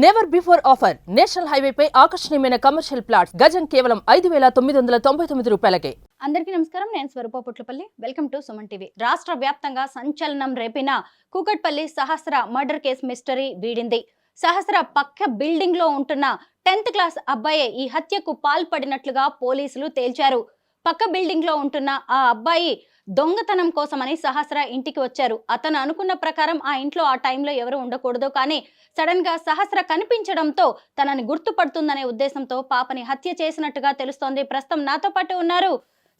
Never before offer national హైవేపై ఆకర్షణీయమైన commercial plots గజం కేవలం ఐదు వేల తొమ్మిది వందల తొంభై తొమ్మిది రూపాయలకే. అందరికీ నమస్కారం. నేను Swaroopa Putlapalli. Welcome to Suman TV రాష్ట్ర వ్యాప్తంగా సంచలనం రేపిన Kukatpally Sahasra murder case mystery వీడింది. Sahasra పక్క బిల్డింగ్లో ఉంటున్న టెన్త్ క్లాస్ అబ్బాయే ఈ హత్యకు పాల్పడినట్లుగా పోలీసులు తేల్చారు. పక్క బిల్డింగ్లో ఉంటున్న ఆ అబ్బాయి దొంగతనం కోసమని సహస్ర ఇంటికి వచ్చారు. అతను అనుకున్న ప్రకారం ఆ ఇంట్లో ఆ టైంలో ఎవరు ఉండకూడదు. కానీ సడన్గా సహస్ర కనిపించడంతో తనని గుర్తుపడుతుందనే ఉద్దేశంతో పాపని హత్య చేసినట్టుగా తెలుస్తోంది. ప్రస్తుతం నాతో పాటు ఉన్నారు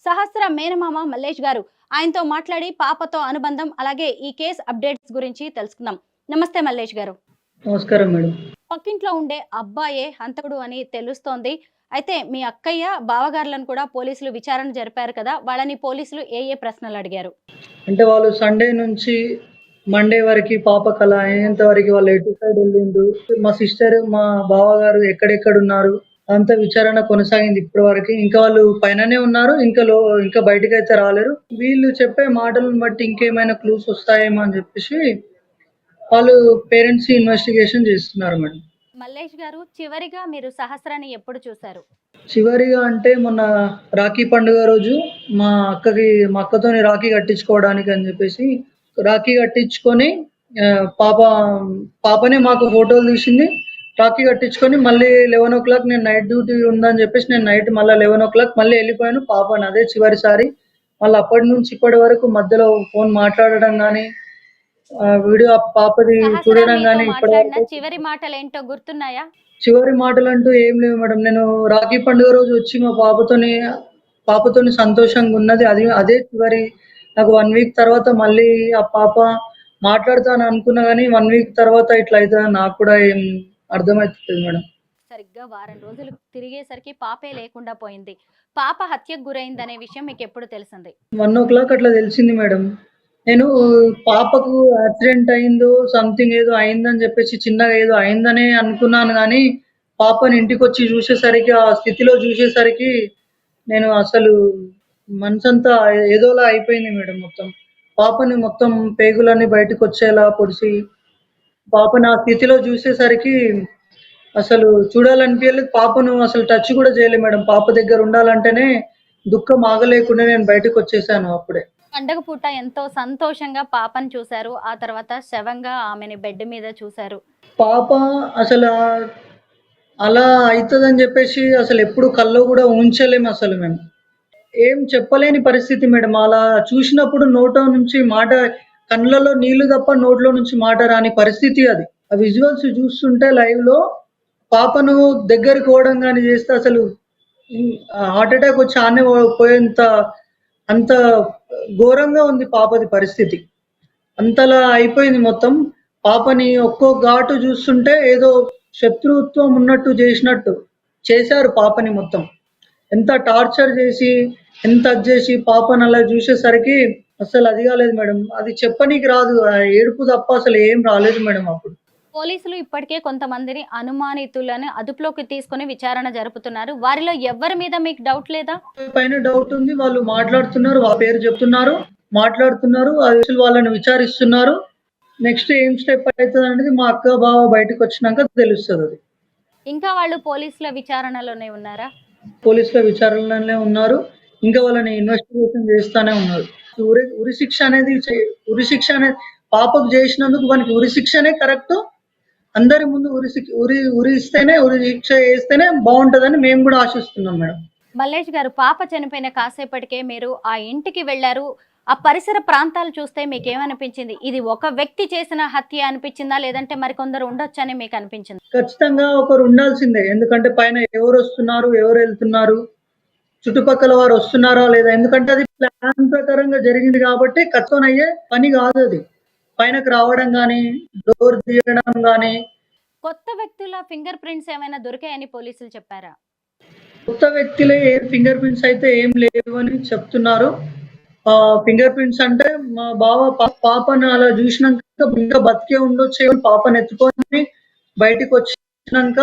సహస్ర మేనమామ మల్లేష్ గారు. ఆయనతో మాట్లాడి పాపతో అనుబంధం అలాగే ఈ కేస్ అప్డేట్స్ గురించి తెలుసుకుందాం. నమస్తే మల్లేష్ గారు. నమస్కారం మేడం. పక్కింట్లో ఉండే అబ్బాయే హంతకుడు అని తెలుస్తోంది. అయితే మీ అక్కయ్య బావగారులను కూడా పోలీసులు విచారణ జరిపారు కదా వాళ్ళని పోలీసులు ఏ ఏ ప్రశ్నలు అడిగారు? అంటే వాళ్ళు సండే నుంచి మండే వరకు పాప కళ అయినంత వరకు వాళ్ళు ఎటు సైడ్ వెళ్ళిండు మా సిస్టర్ మా బావగారు ఎక్కడెక్కడ ఉన్నారు? అంతా విచారణ కొనసాగింది ఇప్పటి వరకు. ఇంకా వాళ్ళు పైననే ఉన్నారు ఇంకా లో ఇంకా బయటకు అయితే రాలేరు. వీళ్ళు చెప్పే మాటలను బట్టి ఇంకేమైనా క్లూస్ వస్తాయేమో అని చెప్పేసి వాళ్ళు పేరెంట్స్ ఇన్వెస్టిగేషన్ చేస్తున్నారు మేడం. మల్లేష్ గారు చివరిగా మీరు సహస్రాన్ని ఎప్పుడు చూశారు? చివరిగా అంటే మొన్న రాఖీ పండుగ రోజు మా అక్కకి మా అక్కతోని రాఖీ కట్టించుకోవడానికి అని చెప్పేసి రాఖీ కట్టించుకొని పాప పాపనే మాకు ఫోటోలు తీసింది. రాఖీ కట్టించుకొని మళ్ళీ లెవెన్ ఓ క్లాక్ నేను నైట్ డ్యూటీ ఉందని చెప్పేసి నేను నైట్ మళ్ళీ లెవెన్ ఓ క్లాక్ మళ్ళీ వెళ్ళిపోయాను. పాపని అదే చివరిసారి మళ్ళీ అప్పటి నుంచి ఇప్పటి వరకు మధ్యలో ఫోన్ మాట్లాడడం కానీ వీడియో పాపది చూడడం కానీ చివరి మాటలు ఏంటో గుర్తున్నాయా? చివరి మాటలు అంటూ ఏం లేవు మేడం. నేను రాఖీ పండుగ రోజు వచ్చి మా పాపతోని పాపతోని సంతోషంగా ఉన్నది. అది అదే చివరి. నాకు వన్ వీక్ తర్వాత మళ్ళీ ఆ పాప మాట్లాడతాను అనుకున్నా కానీ వన్ వీక్ తర్వాత ఇట్లా అవుతుందని నాకు కూడా ఏం అర్థమవుతుంది మేడం. సరిగ్గా వారం రోజులు తిరిగేసరికి పాపే లేకుండా పోయింది. పాప హత్యకు గురైందనే విషయం మీకు ఎప్పుడు తెలిసింది? వన్ ఓ క్లాక్ అట్లా తెలిసింది మేడం. నేను పాపకు యాక్సిడెంట్ అయిందో సంథింగ్ ఏదో అయిందని చెప్పేసి చిన్నగా ఏదో అయిందనే అనుకున్నాను కానీ పాపని ఇంటికి వచ్చి చూసేసరికి ఆ స్థితిలో చూసేసరికి నేను అసలు మనసంతా ఏదోలా అయిపోయింది మేడం మొత్తం. పాపని మొత్తం పేగులన్నీ బయటకు వచ్చేలా పొడిచి పాపని ఆ స్థితిలో చూసేసరికి అసలు చూడాలనిపించలేదు పాపను అసలు టచ్ కూడా చేయలేదు మేడం. పాప దగ్గర ఉండాలంటేనే దుఃఖం ఆగలేకుండా నేను బయటకు వచ్చేసాను అప్పుడే. పండగ పూట ఎంతో సంతోషంగా పాపను చూశారు. ఆ తర్వాత శవంగా ఆమెని బెడ్ మీద చూశారు. పాప అసలు అలా అవుతుందని చెప్పేసి అసలు ఎప్పుడు కల్లో కూడా ఉంచలేము అసలు మేము. ఏం చెప్పలేని పరిస్థితి మేడం. అలా చూసినప్పుడు నోట నుంచి మాట కళ్ళలో నీళ్ళు తప్ప నోట్లో నుంచి మాట రాని పరిస్థితి అది. ఆ విజువల్స్ చూస్తుంటే లైవ్లో పాపను దగ్గరికి పోవడం కానీ చేస్తే అసలు హార్ట్ అటాక్ వచ్చి ఆనే పోయేంత అంత ఘోరంగా ఉంది పాపది పరిస్థితి. అంతలా అయిపోయింది మొత్తం. పాపని ఒక్కో ఘాటు చూస్తుంటే ఏదో శత్రుత్వం ఉన్నట్టు చేసినట్టు చేశారు పాపని మొత్తం. ఎంత టార్చర్ చేసి ఎంత చేసి పాపని అలా చూసేసరికి అసలు అది కాలేదు మేడం. అది చెప్పనీకి రాదు. ఆ ఏడుపు తప్ప అసలు ఏం రాలేదు మేడం అప్పుడు. పోలీసులు ఇప్పటికే కొంతమందిని అనుమానితులను అదుపులోకి తీసుకుని విచారణ జరుపుతున్నారు. వారిలో ఎవరి మీద మీకు డౌట్ లేదా? పైన డౌట్ ఉంది. వాళ్ళు మాట్లాడుతున్నారు. వాళ్ళ పేరు చెప్తున్నారు. మాట్లాడుతున్నారు. వాళ్ళని విచారిస్తున్నారు. నెక్స్ట్ ఏం స్టెప్ అవుతుంది అనేది మా అక్క బావ బయటకు వచ్చినాక తెలుస్తుంది అది. ఇంకా వాళ్ళు పోలీసుల విచారణలోనే ఉన్నారా? పోలీసుల విచారణలోనే ఉన్నారు. ఇంకా వాళ్ళని ఇన్వెస్టిగేషన్ చేస్తానే ఉన్నారు. ఉరి ఉరి శిక్ష అనేది ఉరి శిక్ష అనేది పాపకు చేసినందుకు మనకి ఉరి శిక్షనే కరెక్ట్ అందరి ముందు ఉరి ఉరి ఉరి ఇస్తేనే ఉరి శిక్ష వేస్తేనే బాగుంటుందని మేము కూడా ఆశిస్తున్నాం మేడం. మల్లేష్ గారు పాప చనిపోయిన కాసేపటికే మీరు ఆ ఇంటికి వెళ్ళారు. ఆ పరిసర ప్రాంతాలు చూస్తే మీకు ఏమనిపించింది ఇది ఒక వ్యక్తి చేసిన హత్య అనిపించిందా? లేదంటే మరికొందరు ఉండొచ్చని మీకు అనిపించింది ఖచ్చితంగా ఒకరు ఉండాల్సిందే. ఎందుకంటే పైన ఎవరు వస్తున్నారు ఎవరు వెళ్తున్నారు చుట్టుపక్కల వారు వస్తున్నారా లేదా? ఎందుకంటే అది ప్లాన్ ప్రకారంగా జరిగింది కాబట్టి అయ్యే పని కాదు అది. పైనకు రావడం కానీ డోర్ తీయడం కానీ కొత్త వ్యక్తుల ఫింగర్ ప్రింట్స్ ఏమైనా దొరికాయని పోలీసులు చెప్పారా? కొత్త వ్యక్తులే ఫింగర్ ప్రింట్స్ అయితే ఏం లేవు అని చెప్తున్నారు. ఆ ఫింగర్ ప్రింట్స్ అంటే మా బావ పాపను అలా చూసినాక ఇంకా బతికే ఉండొచ్చు పాపను ఎత్తుకొని బయటికి వచ్చినాక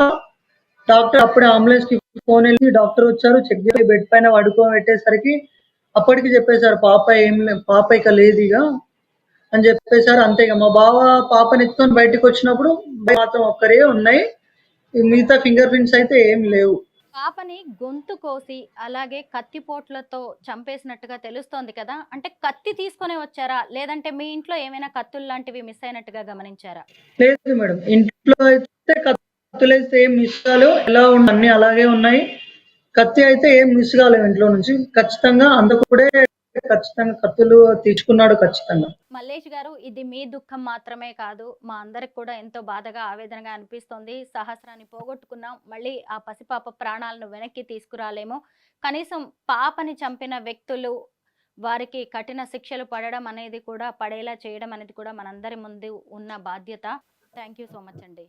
డాక్టర్ అప్పుడే అంబులెన్స్కి ఫోన్ వెళ్ళి డాక్టర్ వచ్చారు చెక్ చేసి బెడ్ పైన పడుకోబెట్టేసరికి అప్పటికి చెప్పేశారు పాప ఏం పాప ఇక లేదు ఇక. అని చెప్పేశారు. అంతే ఇక మా బావ పాపని ఎత్తుకొని బయటకు వచ్చినప్పుడు మాత్రం ఒక్కరే ఉన్నాయి. మిగతా ఫింగర్ ప్రింట్స్ అయితే ఏం లేవు. పాపని గొంతు కోసి అలాగే కత్తిపోట్లతో చంపేసినట్టుగా తెలుస్తోంది కదా. అంటే కత్తి తీసుకొని వచ్చారా? లేదంటే మీ ఇంట్లో ఏమైనా కత్తులు లాంటివి మిస్ అయినట్టుగా గమనించారా? లేదు మేడం. ఇంట్లో అయితే కత్తులైతే ఏం మిస్ కాలేవు ఎలా అన్ని అలాగే ఉన్నాయి. కత్తి అయితే ఏం మిస్ కాలేవు ఇంట్లో నుంచి. ఖచ్చితంగా అందకుడే ఖచ్చితంగా కత్తులు తీర్చుకున్నాడు ఖచ్చితంగా. మల్లేష్ గారు ఇది మీ దుఃఖం మాత్రమే కాదు. మా అందరికి కూడా ఎంతో బాధగా ఆవేదనగా అనిపిస్తోంది. సహస్రాన్ని పోగొట్టుకున్నాం. మళ్ళీ ఆ పసిపాప ప్రాణాలను వెనక్కి తీసుకురాలేము. కనీసం పాపని చంపిన వ్యక్తులు వారికి కఠిన శిక్షలు పడడం అనేది కూడా పడేలా చేయడం అనేది కూడా మనందరి ముందు ఉన్న బాధ్యత. థ్యాంక్ యూ సో మచ్ అండి.